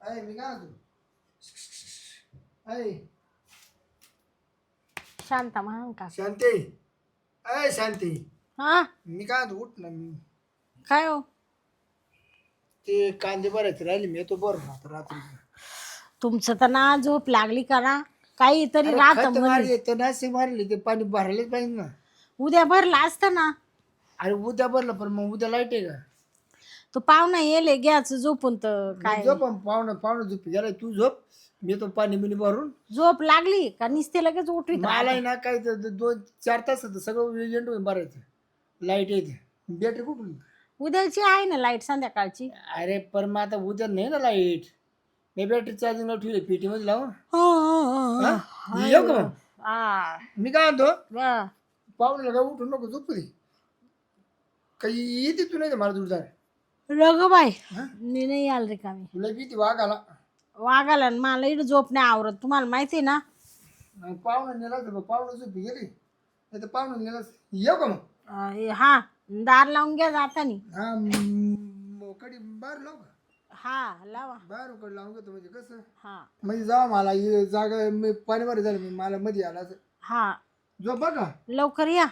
अय मी काय तू अय शांत म्हणून का शांती. अय शांती. हा? मी काय तू उठ ना. काय हो? ते कांदे भरायचे राहिले मी येतो बरं आता रात्री. तुमचं तर ना झोप लागली का ना? काहीतरी राहत मारले तर नाशिक मारले ते पाणी भरायलाच पाहिजे ना. उद्या भरला असतं ना? अरे उद्या भरलं पण मग उद्या लाइट आहे का? तो पाहुणा येले घ्यायचं झोपून तर काय? झोप पाहुणं पाहुणं झोप गेला तू झोप. मी तो पाणी बिणी भरून. झोप लागली का? निसते लगेच उठवीत मला आहे ना काय दोन चार तास होतं. सगळं एजंट भरायचं. लाइट येते. बॅटरी कुठून? उद्याची आहे ना लाइट संध्याकाळची? अरे पण मग आता उद्या नाही ना लाइट मी बॅटरी चार्जिंगला ठेवली पेटी मध्ये लावून. हा? येऊ का मग? हा. मी काय म्हणतो? वा. पाहुणे का उठून नको झोपू दे. काही येते तू नाही का मला रग बाई हा? मी नाही आल रे का मी तुला भीती वाघाला वागाला न मला इकडे झोप नाही आवरत. तुम्हाला माहिती आहे ना? पाहुणं नेला पाहुणं झोपी गेली. नाही तर पाहुणं नेला येऊ का मग? अं, हा दार लावून घ्या जातानी. हा म- कडी बाहेर लाव का? हा लावा. बाहेर कडी लावून घेतो म्हणजे कसं? हा. म्हणजे जा मला हे जागा मी पाणी बरं झालं मी मला मध्ये आला असं. हा. झोप बघा लवकर या.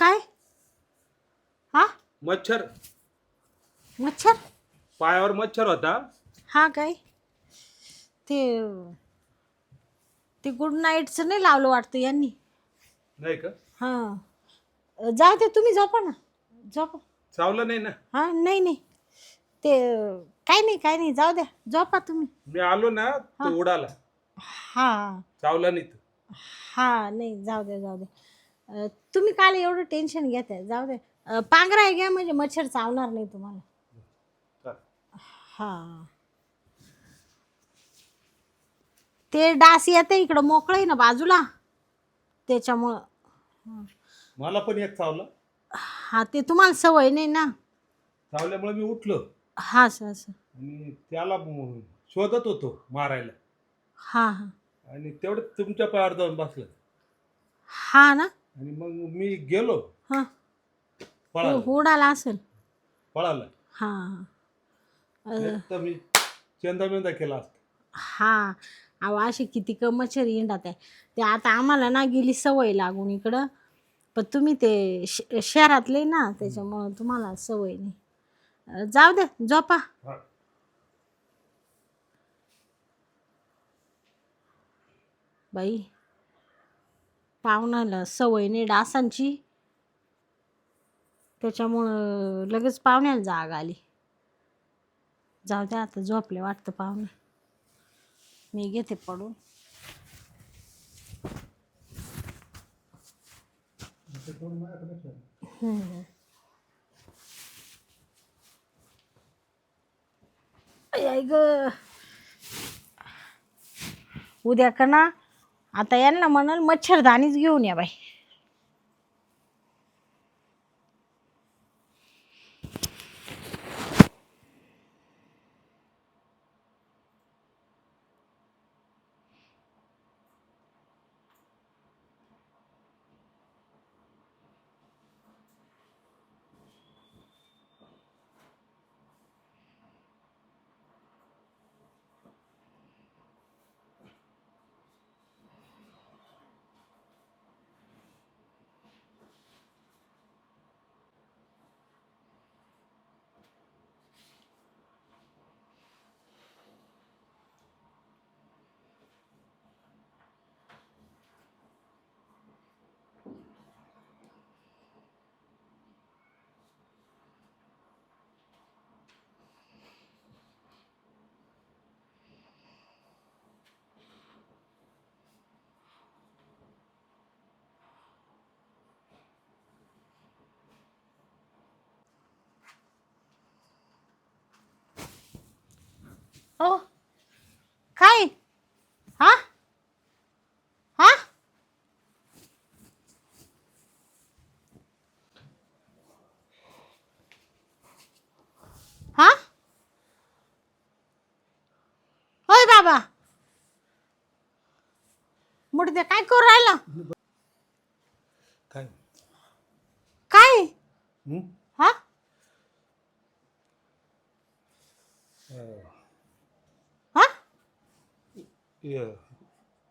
काय? हा? मच्छर. मच्छर? पायावर मच्छर होता. हा काय? ते ते गुड नाईटचं नाही लावलं वाटतं यांनी. नाही का? हा. जाऊ दे तुम्ही झोपा ना. झोपा. चावलं नाही ना? हा नाही नाही. ते काय नाही काय नाही. जाऊ द्या. झोपा तुम्ही. मी आलो ना तो उडाला. हा. चावला नाही तो. हा नाही. जाऊ द्या जाऊ द्या. अं, तुम्ही काल एवढं टेन्शन घेताय जाऊ द्या अं, पांघरा आहे घ्या म्हणजे मच्छर चावणार नाही तुम्हाला. हा. ते डास येते इकडं मोकळं आहे ना बाजूला? त्याच्यामुळं. मला पण एक चावलं. हा ते तुम्हाला सवय नाही ना? चावल्यामुळे मी उठलो. हा असं. आणि त्याला म- शोधत होतो मारायला. हा हा. आणि तेवढं तुमच्या पायावर जाऊन बसलं. हा ना? आणि मग मी गेलो. हा. पळाला. उडाला असेल. पळाला. हा. हा. नाही तर मी चंदा केला असता. हा. अहो अशी किती क मच्छर येणार आहे. ते आता आम्हाला ना गेली सवय लागून इकडं. पण तुम्ही ते श शहरातले ना त्याच्यामुळं तुम्हाला सवय नाही. अं, जाऊ दे झोपा. हा. बाई पाहुण्याला सवय नाही डासांची. त्याच्यामुळं लगेच पाहुण्याला जाग आली. जाऊ द्या आता झोपले वाटतं पाहुणे. मी घेते पडून. ग. उद्या का ना आता यांना म्हणाल मच्छरदाणीच घेऊन या बाई. हो. काय? हा? हा? हा? होय बाबा. मुडदे काय करू राहिला? काय? काय? हं? हे,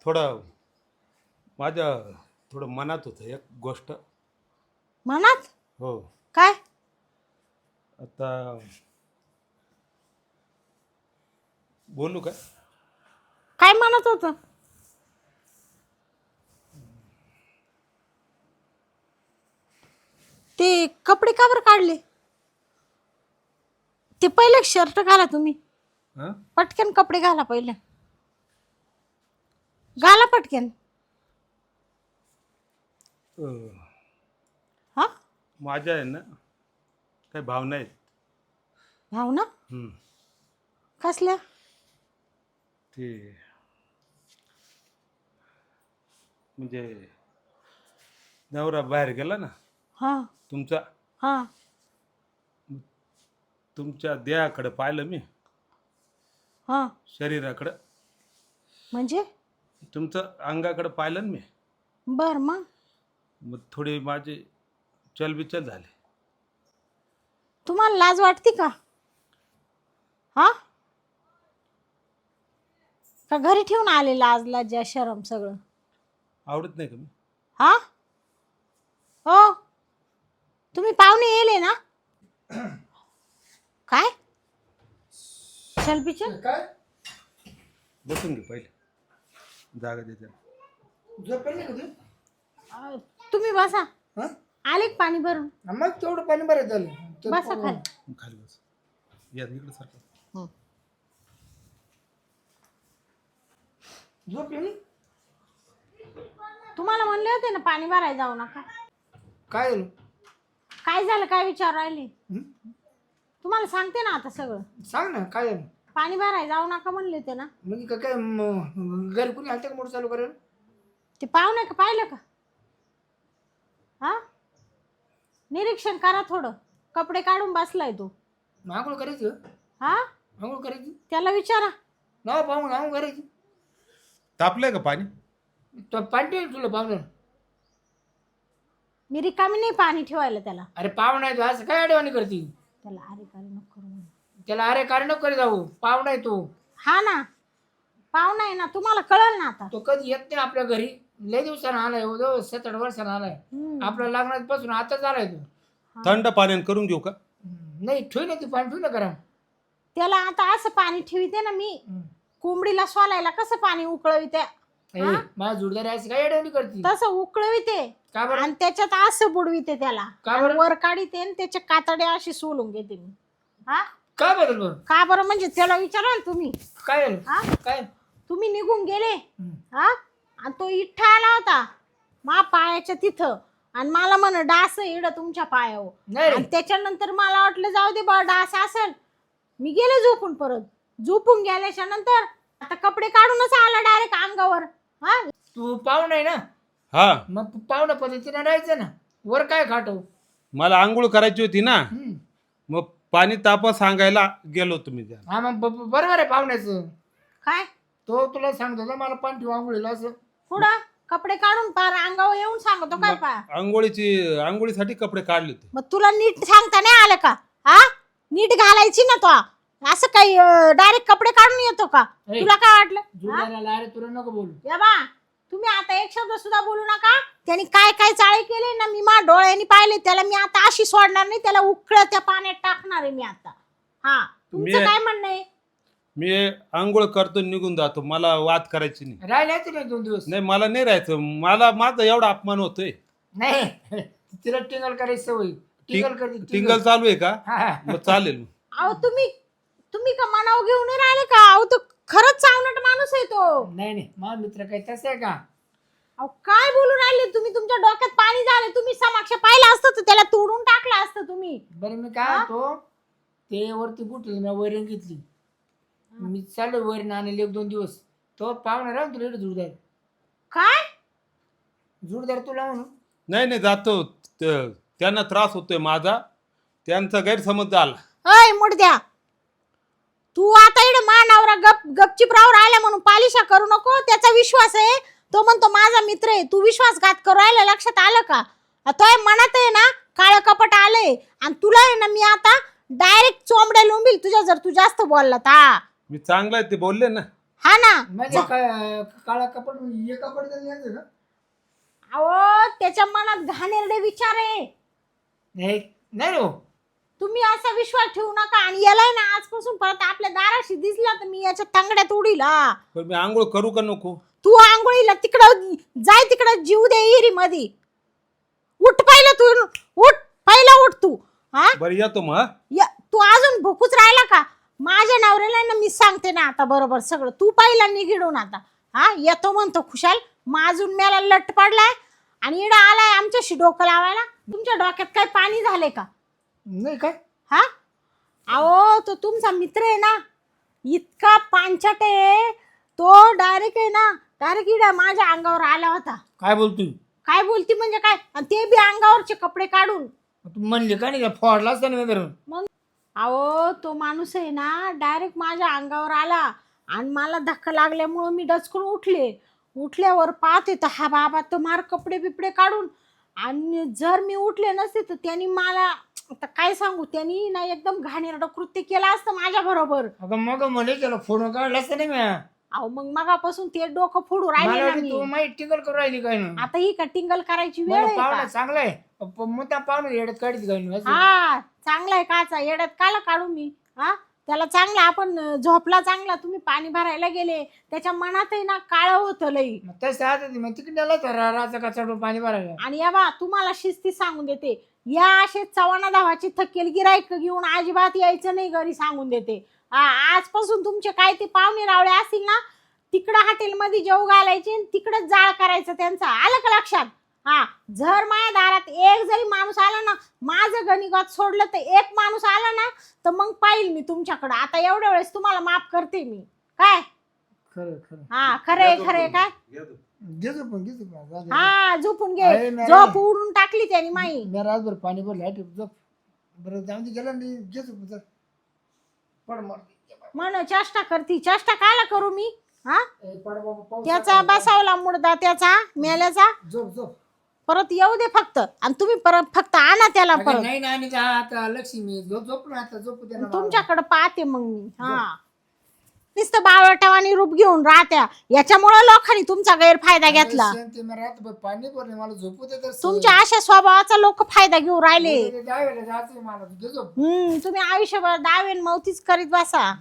थोडं माझ्या थोडं मनात होतं एक गोष्ट. मनात? हो. काय? आता बोलू का काय म्हणत होत? ते कपडे का बरं काढले? ते पहिले शर्ट घाला तुम्ही. हां? पटकन कपडे घाला पहिले. घाला पटकन. अं, हा? माझ्या आहे ना काही भावना आहेत. भाऊ ना हं. कसल्या? ते म्हणजे नवरा बाहेर गेला ना हा. तुमचा हा. तुमच्या देहाकडे पाहिलं मी. हा. शरीराकडं. म्हणजे? तुमचं अंगाकडे पाहिलं ना मी? बर मग. मग थोडी माझी चलबिचल झाली. तुम्हाला लाज वाटते का? हा? का घरी ठेवून आले लाज लाजा शरम सगळं? आवडत नाही का मी? हा? हो. तुम्ही पाहुणे येले ना? काय? चल बिचल काय? बसून घे पहिले. जागा देते. झोपेल नाही का तू अं, तुम्ही बसा. हा? आले का पाणी भरून? मग तेवढं पाणी बरं झालं. बसा खाली. खाली बस. या इकडे सारखं. झोप येईल तुम्हाला म्हणले होते ना पाणी भरायला जाऊ नका. काय झालं? काय झालं काय विचार राहिले? हं? तुम्हाला सांगते ना आता सगळं. सांग ना काय झालं? पाणी भरायला जाऊ नका म्हणले होते ना. म्हणजे का काय म- घरी कुणी आलतं का मोटर चालू करायला? ते पाहुणे का पाहिलं का? हा? निरीक्षण करा थोडं. कपडे काढून बसलाय तो. आंघोळ करायची का? हा? आंघोळ करायची? त्याला विचारा. नाव पाहून आंघोळ करायची. तापलंय का पाणी? तो पाणी ठेवेल तुला पाहुणं मी रिकामी नाही पाणी ठेवायला त्याला. अरे पाहुणा आहे तो असं काय अडवाणी करते? त्याला अरे काय नको करू म्हणून. त्याला अरे कार्य नको करे जाऊ? पाहुणा आहे तो. हा ना. पाहुणा आहे ना. तुम्हाला कळल ना आता. तो कधी येत नाही आपल्या घरी. लय दिवसानं आलाय हो जवळ सात आठ वर्षानं आलाय. हम्म. आपल्या लग्नात पासून आताच आलाय तो थंड पाण्याने करून घेऊ का. नाही ठेवी ना ती पाणी ठेवी ना करा त्याला आता असं पाणी ठेवते ना मी. कोंबडीला सोलायला कसं पाणी उकळविते माझ्या जोडदारी अशी काय अडवणी करते? तसं उकळविते. का बरं? आणि त्याच्यात असं बुडविते त्याला. का बरं? वर काढीते आणि त्याचे कातडे अशी सोलून घेते मी. हा? का बदल बरं का बरं म्हणजे त्याला विचारा ना तुम्ही. काय झालं? हा? काय? तुम्ही निघून गेले. हम्म. हा? आणि तो इठ्ठा आला होता. मा पायाच्या तिथं. आणि मला म्हण डास इड तुमच्या पायावर. नाही रे. आणि त्याच्यानंतर मला वाटलं जाऊ दे बा डास असेल. मी गेले झोपून परत. झोपून गेल्याच्यानंतर आता कपडे काढूनच आला डायरेक्ट अंगावर. हा? तू पाहुणा आहे ना? हा. मग पाहुणा पद्धतीने राहायचं ना. वर काय खाटव? मला आंघोळ करायची होती ना. हम्म. मग पाणी तापा सांगायला गेलो तुम्ही त्या हा मग ब- ब- बरोबर आहे पाहुण्याचं? काय? तो तुला सांगतो ना मला पाणी ठेवा आंघोळीला असं. पुढं कपडे काढून पार अंगावर येऊन सांगतो काय पा आंघोळीची आंघोळीसाठी कपडे काढले होते. मग तुला नीट सांगता नाही आलं का? हा? नीट घालायची ना तो. असं काही डायरेक्ट कपडे काढून येतो का? ए. तुला काय वाटलं? अरे तुला नको बोलू. या बा. तुम्ही आता एक शब्द सुद्धा बोलू नका. त्यांनी काय काय चाळे केले ना मी मा डोळ्यांनी पाहिले त्याला मी आता अशी सोडणार नाही त्याला उकळ त्या पाण्यात टाकणार आहे मी आता. हा तुमचं मी- काय म्हणणं आहे? मी आंघोळ करतो निघून जातो. मला वाद करायची नाही. राहिला तुला दोन दिवस. नाही मला नाही राहायचं. मला माझा एवढा अपमान होतोय. नाही तिला टिंगल करायची सवय. टिंगल करते टिंगल चालू आहे का? हा, हा. मग चालेल. अहो तुम्ही तुम्ही का मनाव घेऊन नाही राहिले का? अहो तो खरंच चावनट माणूस आहे तो. नाही नाही. माझा मित्र काय तसं आहे का? अहो काय बोलून राहिले? तुम्ही तुमच्या डोक्यात पाणी झालं. तुम्ही समक्ष पाहिलं असतं तर त्याला तोडून टाकलं असतं तुम्ही. बरं मी काय म्हणतो? ते वरती कुठली मी वैरण घेतली. मी चालू वैरण आणले एक दोन दिवस. तो पाहुणा राहून तुला इकडे जुडदार. काय? जुडदार तुला म्हणून. नाही नाही जातो. त- त्यांना त्रास होतोय माझा. त्यांचा गैरसमज झाला. अय मुडद्या. तू आता इकडे मानावरा गप गपचिप राहू राहिला म्हणून पालिशा करू नको? त्याचा विश्वास आहे? तो म्हणतो माझा मित्र आहे. तू विश्वासघात करू राहिला? लक्षात आलं का? तो मनात आहे ना काळ कपट आलंय. आणि तुला आहे ना मी आता डायरेक्ट चोंबड्या लोंबील तुझ्या जर तू जास्त बोलला हा. मी चांगला आहे ते बोलले ना. हा ना. म्हणजे काय काळा कपड हे कपड तर यायचं का? अहो त्याच्या मनात घाणेरडे विचार आहे. नाही नाही रे हो. तुम्ही असा विश्वास ठेवू नका आणि यालाय ना आजपासून परत आपल्या दाराशी दिसला तर मी याच्या तांगड्यात उडील हा. पण मी आंघोळ करू का नको? तू आंघोळीला तिकडं जाय तिकडं जीव दे इरी मध्ये उठ पहिलं तू उठ पहिला उठ तू हा. बरं येतो मग हा? या तू अजून भूकूच राहिला का? माझ्या नवऱ्याला ना मी सांगते ना आता बरोबर सगळं. तू पहिला निघिडून आता हा. येतो म्हणतो खुशाल. माझून मेला लट पडलाय आणि इडा आलाय आमच्याशी डोकं लावायला. तुमच्या डोक्यात काय पाणी झाले का? नाही काय? हा? अहो तो तुमचा मित्र आहे ना इतका पांचट आहे. तो डायरेक्ट आहे ना डायरेक्ट इडा माझ्या अंगावर आला होता. काय बोलतोय? काय बोलती म्हणजे काय? आणि ते बी अंगावरचे कपडे काढून. तू म्हणले का नाही का? फोडला असता ना धरून मग? अहो तो माणूस आहे ना डायरेक्ट माझ्या अंगावर आला. आणि मला धक्का लागल्यामुळं मी डचकून उठले. उठल्यावर पाहते तर हा बाबा तर मार कपडे बिपडे काढून. आणि जर मी उठले नसते तर त्यांनी मला आता काय सांगू त्यांनी ना एकदम घाणेरडं कृत्य केलं असतं माझ्या बरोबर. अगं मग म्हणे त्याला फोन काढला असता नाही मी. अहो मग मगापासून ते डोकं फोडू राहिले मला ना वाटलं मी. तू माहिती टिंगल करू राहिली काय ना आता ही का टिंगल करायची वेळ मला आहे पाहुणा का? चांगला आहे. प- मुद्दा पाहुणे येड्यात काढत काय ना असं. हा चांगला आहे काचा येड्यात काला काढू मी. हा त्याला चांगला आपण अं, झोपला चांगला तुम्ही पाणी भरायला गेले. त्याच्या मनातही ना काळ होतं लई. मग तसं आता ते मग तिकडे तर पाणी भरायला? आणि या बा तुम्हाला शिस्ती सांगून देते. या असे चव्हाणा धावाची थकेल गिरायक घेऊन अजिबात यायचं नाही घरी सांगून देते. आजपासून तुमचे काय ते पाहुणे रावळे असतील ना तिकडं हॉटेलमध्ये जेव घालायचे आणि तिकडं जाळ करायचं त्यांचा. आलं का लक्षात? हा जर माझ्या दारात एक जरी माणूस आला ना माझं गणिगात सोडलं तर एक माणूस आला ना तर मग पाहिल मी तुमच्याकडं. आता एवढ्या वेळेस तुम्हाला माफ करते मी. काय? खरं खरं. हा खरंय खरंय काय? घेतो पण घेतो पण. जाऊ दे. हा झोपून घे. मेरे. झोप उडून टाकली त्याने माई. मी रातभर पाणी भरलं आहे झोप. बरं जाऊन दे गेला नाही घेतो पण चल. पड मग. म्हण चेष्टा करती चेष्टा कायला करू मी? हा? ए, पड बाबा पाऊस त्याचा. बसावला मुडदा त्याचा मेल्याचा. झोप झोप. परत येऊ दे फक्त. आणि तुम्ही परत फक्त आणा त्याला अगं, परत. नाही ना आणि का आता लक्ष्मी झोप झोप ना आता झोप दे ना मला. तुमच्याकडे पाहते मग मी. हा. नुसतं बावटावानी रूप घेऊन राहत्या. याच्यामुळे लोकांनी तुमचा गैरफायदा घेतला. शांती, मी रातभर पाणी भरले मला झोपू दे तर तुमच्या अशा स्वभावाचा लोक फायदा घेऊन राहिले. जायला जायचं मला तू घे झोप. हम्म तुम्ही आयुष्यभर दावेन मवतीच करीत बसा.